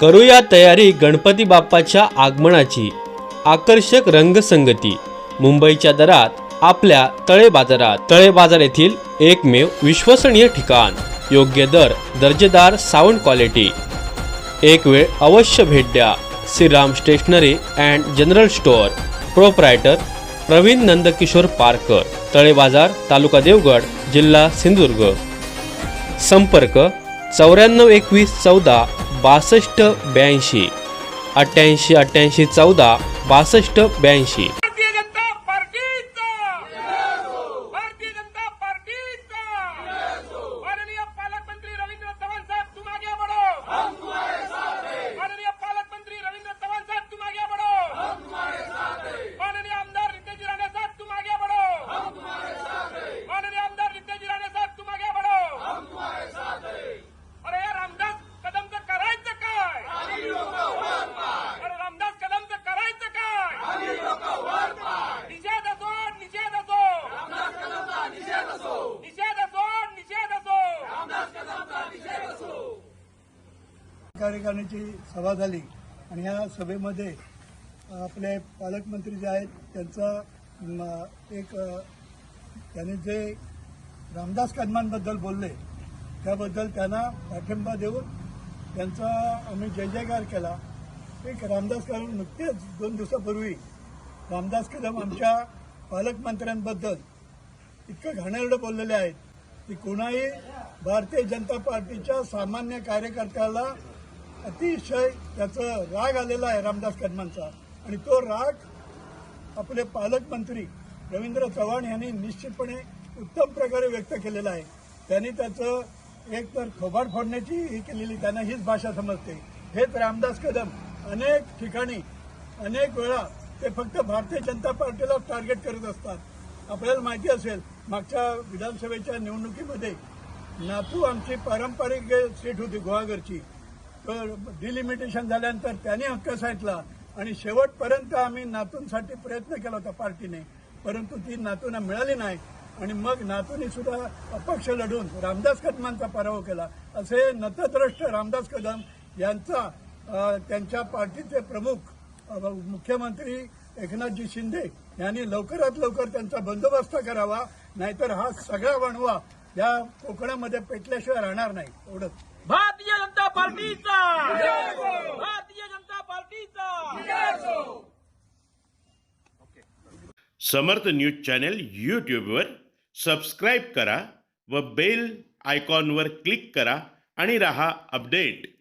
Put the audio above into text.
करूया तयारी गणपती बाप्पाच्या आगमनाची. आकर्षक रंगसंगती. मुंबईच्या दरात आपल्या तळे बाजारात. तळे बाजार येथील एकमेव विश्वसनीय ठिकाण. योग्य दर दर्जेदार साऊंड क्वालिटी एक वेळ अवश्य भेट द्या. Shriram stationery and general store. Proprietor Praveen Nandkishor Parkar. Tale Bazar तालुका देवगड जिल्हा सिंधुदुर्ग. संपर्क चौऱ्याण्णव एकवीस चौदा बासष्ट ब्याऐंशी. अठ्ठ्याऐंशी अठ्ठ्याऐंशी चौदा बासष्ट ब्याऐंशी. कार्यकारिणीची सभा झाली आणि या सभेमध्ये आपले पालकमंत्री जे आहेत त्यांचा एक त्यांनी जे रामदास कदमांबद्दल बोलले त्याबद्दल त्यांना पाठिंबा देऊन त्यांचा आम्ही जय जयकार केला. एक रामदास कदम नुकतेच दोन दिवसापूर्वी रामदास कदम आमच्या पालकमंत्र्यांबद्दल इतकं घाणेरडं बोललेले आहेत की कोणाही भारतीय जनता पार्टीच्या सामान्य कार्यकर्त्याला अतिशय त्याचं राग आलेला आहे रामदास कदमांचा आणि तो राग आपले पालकमंत्री रवींद्र चव्हाण यांनी निश्चितपणे उत्तम प्रकारे व्यक्त केलेला आहे. त्यांनी त्याचं एक तर थोबाड फोडण्याची ही केलेली त्यांना हीच भाषा समजते. हेच रामदास कदम अनेक ठिकाणी अनेक वेळा ते फक्त भारतीय जनता पार्टीला टार्गेट करत असतात. आपल्याला माहिती असेल मागच्या विधानसभेच्या निवडणुकीमध्ये नातू आमची पारंपरिक सीट होती गुहागरची. डिलिमिटेशन झाल्यानंतर त्याने हक्क सांगितला. आणि शेवटपर्यंत आम्ही नातूंसाठी प्रयत्न केला होता पार्टीने. परंतु ती नातूंना मिळाली नाही. आणि मग नातूंनी सुद्धा अपक्ष लढून रामदास कदमांचा पराभव केला. असे नतद्रष्ट रामदास कदम यांचा त्यांच्या पार्टीचे प्रमुख मुख्यमंत्री एकनाथजी शिंदे यांनी लवकरात लवकर त्यांचा बंदोबस्त करावा. नाहीतर हा सगळा वणवा या कोकणामध्ये पेटल्याशिवाय राहणार नाही. एवढंच. भारतीय जनता पार्टीचा! भारतीय जनता पार्टीचा! समर्थ न्यूज चॅनेल यूट्यूबवर सबस्क्राईब करा व बेल आयकॉनवर क्लिक करा आणि रहा अपडेट.